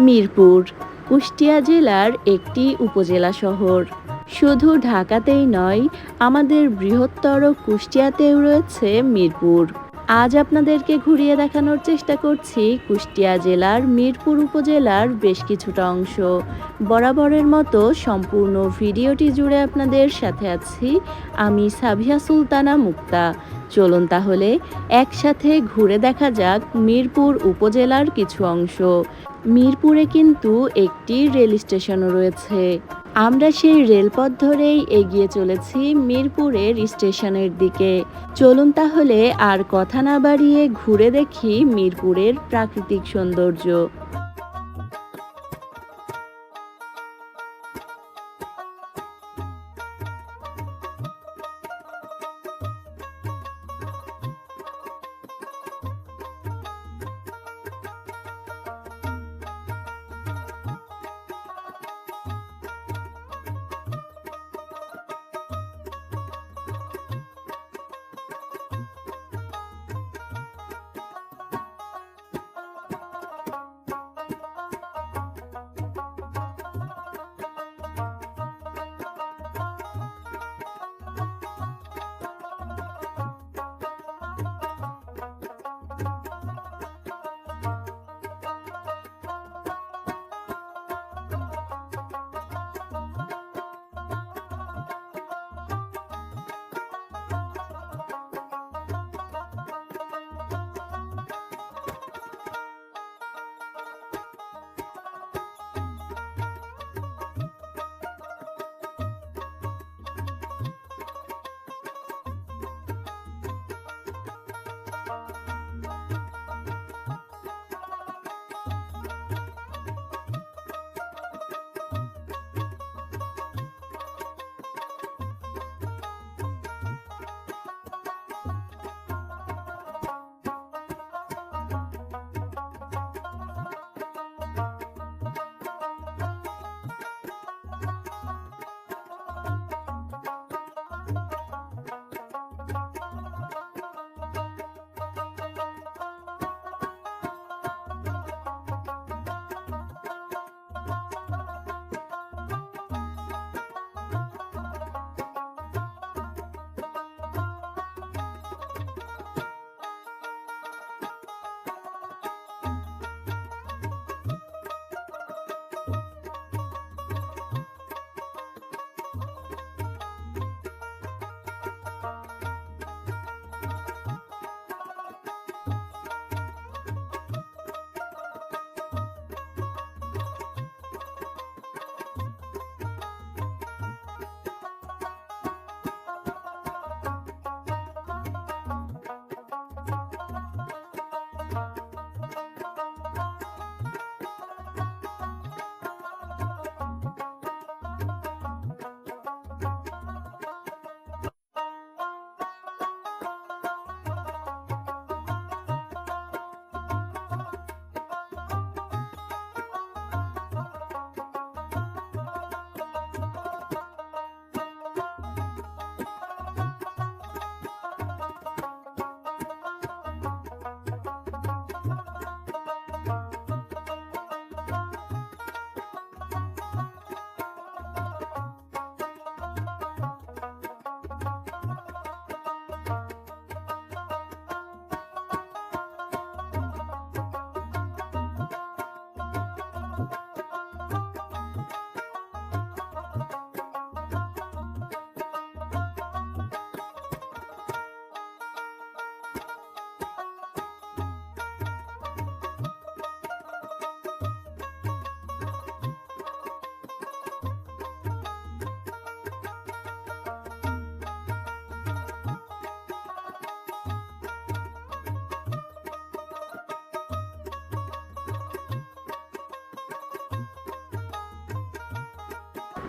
মিরপুর কুষ্টিয়া জেলার একটি উপজেলা শহর। শুধু ঢাকাতেই নয় আমাদের বৃহত্তর কুষ্টিয়াতেও রয়েছে মিরপুর। আজ আপনাদেরকে ঘুরিয়ে দেখানোর চেষ্টা করছি কুষ্টিয়া জেলার মিরপুর উপজেলার বেশ কিছুটা অংশ। বরাবরের মতো সম্পূর্ণ ভিডিওটি জুড়ে আপনাদের সাথে আছি আমি সাভিয়া সুলতানা মুক্তা। চলুন তাহলে একসাথে ঘুরে দেখা যাক মিরপুর উপজেলার কিছু অংশ। মিরপুরে কিন্তু একটি রেল স্টেশনও রয়েছে। আমরা সেই রেলপথ ধরেই এগিয়ে চলেছি মিরপুরের স্টেশনের দিকে। চলুন তাহলে আর কথা না বাড়িয়ে ঘুরে দেখি মিরপুরের প্রাকৃতিক সৌন্দর্য।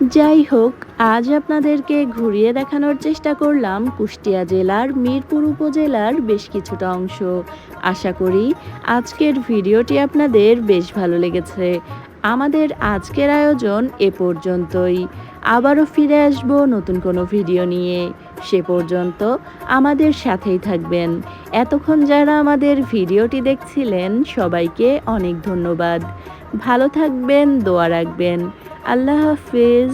যাই হোক আজ আপনাদেরকে ঘুরিয়ে দেখানোর চেষ্টা করলাম কুষ্টিয়া জেলার মিরপুর উপজেলার বেশ কিছুটা অংশ। আশা করি আজকের ভিডিওটি আপনাদের বেশ ভালো লেগেছে। আমাদের আজকের আয়োজন এ পর্যন্তই। আবারও ফিরে আসব নতুন কোনো ভিডিও নিয়ে। সে পর্যন্ত আমাদের সাথেই থাকবেন। এতক্ষণ যারা আমাদের ভিডিওটি দেখছিলেন, সবাইকে অনেক ধন্যবাদ। ভালো থাকবেন, দোয়া রাখবেন। আল্লাহ হাফিজ।